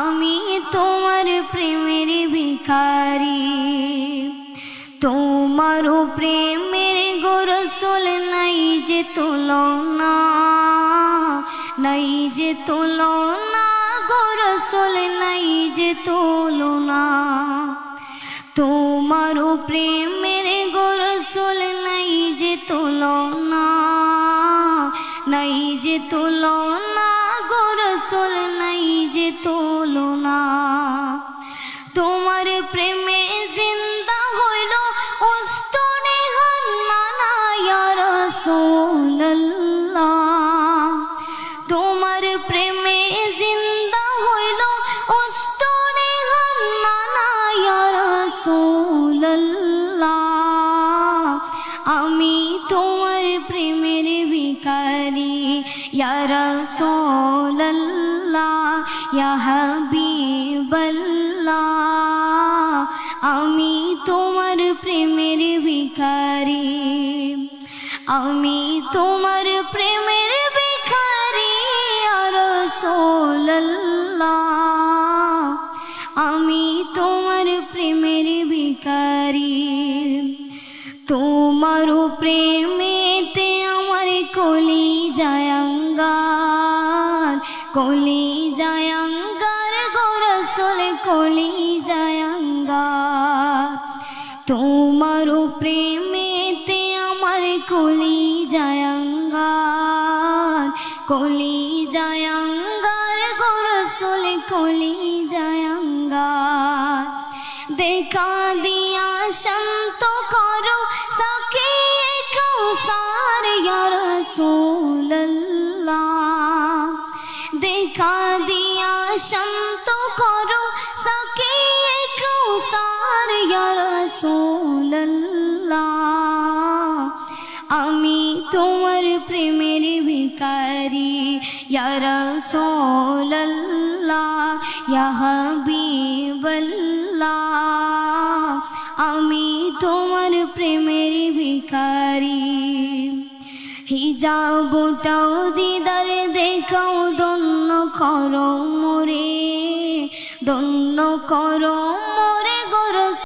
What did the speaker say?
আমি তোমার প্রেমের ভিখারি। তোমারও প্রেমের গোরসল নাই যে তুলনা, নাই যে তুলনা, গোরসল নাই যে তুলনা। তোমারও প্রেমের গোরসল নাই যে তুলনা, নাই যে তুলনা গোরসল নাই যে তুলনা। তোমার প্রেমে জিন্দা হইল উস্তনে হান্নানা ইয়া রাসূলুল্লাহ। তোমার প্রেমে জিন্দা হইল উস্তনে হান্নানা ইয়া আমি তোমার প্রেমের ভিখারি, ইয়া রাসূলুল্লাহ। ইয়া হাবিবাল্লাহ, আমি তোমার প্রেমের ভিখারি। আমি তোমার প্রেমের ভিখারি, ইয়া রাসূলুল্লাহ। আমি তোমার প্রেমের ভিখারি। তোমার প্রেমেতে আমার কলি জায়াঙ্গার কলি গোরসল কলি জায়াঙ্গার তোমার প্রেমেতে আমার কলি জায়াঙ্গার কলি জায়াঙ্গার গোরসল কলি জায়াঙ্গার দেখা দিয়া শান্ত করো সকে কৌসার ইয়া রাসূলুল্লাহ। দেখা দিয়া শান্ত করো, সকে কৌসার ইয়া আমি তোমার প্রেমের ভিখারি রাসূলুল্লাহ, ইয়া হাবিবাল্লাহ। আমি তোমার প্রেমের ভিখারি। হিজাবটাও দিদার দেখাও দন্য করো মোরে দন্য করো